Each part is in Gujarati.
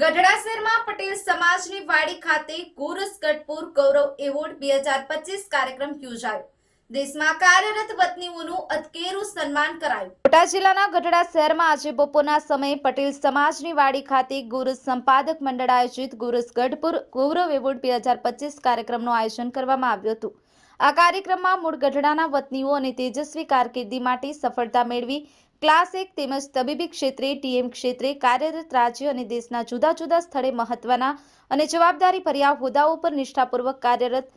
ગઢડા શહેરમાં પટેલ સમાજની વાડી ખાતે ગોરસ ગઢપુર ગૌરવ એવોર્ડ બે હજાર પચીસ કાર્યક્રમ યોજાયો. દેશમાં કાર્યરત વતનીઓનું અતકેરું સન્માન કરાયું. બોટાદ જિલ્લાના ગઢડા શહેરમાં આજે બપોરના સમયે પટેલ સમાજની વાડી ખાતે ગુરુસ સંપાદક મંડળ આયોજિત ગુરુસ ગઢપુર ગૌરવ એવોર્ડ બે હજાર પચીસ કાર્યક્રમનું આયોજન કરવામાં આવ્યું હતું. આ કાર્યક્રમમાં મૂળ ગઢડાના વતનીઓ અને તેજસ્વી કારકિર્દી માટે સફળતા મેળવી ક્લાસ એક તેમજ તબીબી ક્ષેત્રે, ટીએમ ક્ષેત્રે કાર્યરત રાજ્ય અને દેશના જુદા જુદા સ્થળે મહત્વના અને જવાબદારી ભર્યા હોદ્દાઓ પર નિષ્ઠાપૂર્વક કાર્યરત,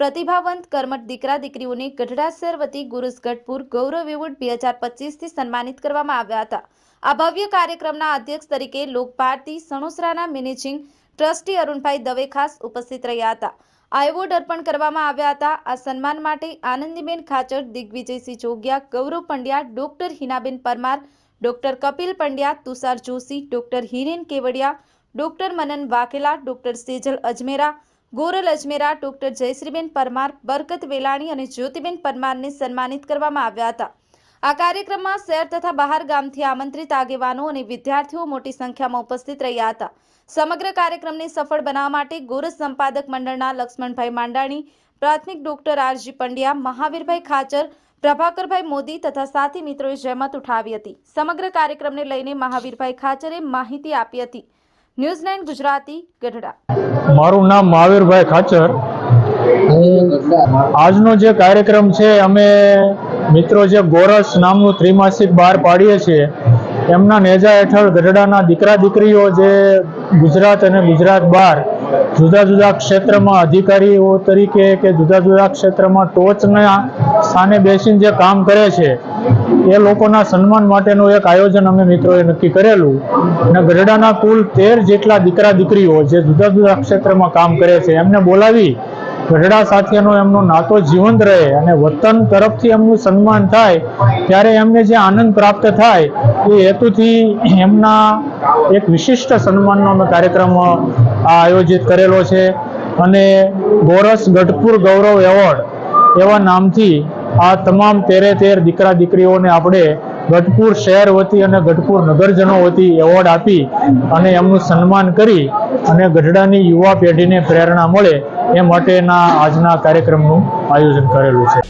પ્રતિભાવંત કર્મઠ દીકરા દીકરીઓને ગઢડા શહેર વતી ગુરુસ ગઢપુર ગૌરવ એવોર્ડ બે હજાર પચીસથી સન્માનિત કરવામાં આવ્યા હતા. આ ભવ્ય કાર્યક્રમના અધ્યક્ષ તરીકે લોકભારતી સણોસરાના મેનેજિંગ ટ્રસ્ટી અરુણભાઈ દવે ખાસ ઉપસ્થિત રહ્યા હતા. આ એવોર્ડ અર્પણ કરવામાં આવ્યા હતા. આ સન્માન માટે Anandiben Khachar, Digvijaysinh Jogiya Gaurav Pandya, doctor Hinaben Parmar, doctor Kapil Pandya, Tushar Joshi, doctor Hiren Kevadiya, doctor Manan Vaghela, doctor Sejal Ajmera, Goral Ajmera, doctor Jayshreeben Parmar, Barkat Velani અને જ્યોતિબેન પરમારને સન્માનિત કરવામાં આવ્યા હતા. આ કાર્યક્રમમાં શહેર તથા બહાર ગામથી આમંત્રિત આગેવાનો અને વિદ્યાર્થીઓ મોટી સંખ્યામાં ઉપસ્થિત રહ્યા હતા. સમગ્ર કાર્યક્રમને સફળ બનાવવા માટે ગોરસ સંપાદક મંડળના લક્ષ્મણભાઈ માંડાણી, પ્રાથમિક doctor R G Pandya, Mahavirbhai Khachar, Prabhakarbhai Modi તથા સાથી મિત્રોએ જહેમત ઉઠાવી હતી. સમગ્ર કાર્યક્રમને લઈને મહાવીરભાઈ ખાચરે માહિતી આપી હતી. News nine Gujarati, Gadhada. મારું નામ મહાવીરભાઈ ખાચર. આજનો જે કાર્યક્રમ છે, અમે મિત્રો જે ગોરસ નામનું ત્રિમાસિક બહાર પાડીએ છીએ, એમના નેજા હેઠળ ગઢડાના દીકરા દીકરીઓ જે ગુજરાત અને ગુજરાત બહાર જુદા જુદા ક્ષેત્રમાં અધિકારીઓ તરીકે કે જુદા જુદા ક્ષેત્રમાં ટોચના સ્થાને બેસીને જે કામ કરે છે, એ લોકોના સન્માન માટેનું એક આયોજન અમે મિત્રોએ નક્કી કરેલું. અને ગઢડાના કુલ તેર જેટલા દીકરા દીકરીઓ જે જુદા જુદા ક્ષેત્રમાં કામ કરે છે, એમને બોલાવી ગઢડા સાથેનો એમનો નાતો જીવંત રહે અને વતન તરફથી એમનું સન્માન થાય, ત્યારે એમને જે આનંદ પ્રાપ્ત થાય, એ હેતુથી એમના એક વિશિષ્ટ સન્માનનો અમે કાર્યક્રમ આયોજિત કરેલો છે. અને ગોરસ ગઢપુર ગૌરવ એવોર્ડ એવા નામથી આ તમામ તેરે તેર દીકરા દીકરીઓને આપણે ગઢપુર શહેર વતી અને ગઢપુર નગરજનો વતી એવોર્ડ આપી અને એમનું સન્માન કરી અને ગઢડાની યુવા પેઢીને પ્રેરણા મળે એ માટેના આજના કાર્યક્રમનું આયોજન કરેલું છે.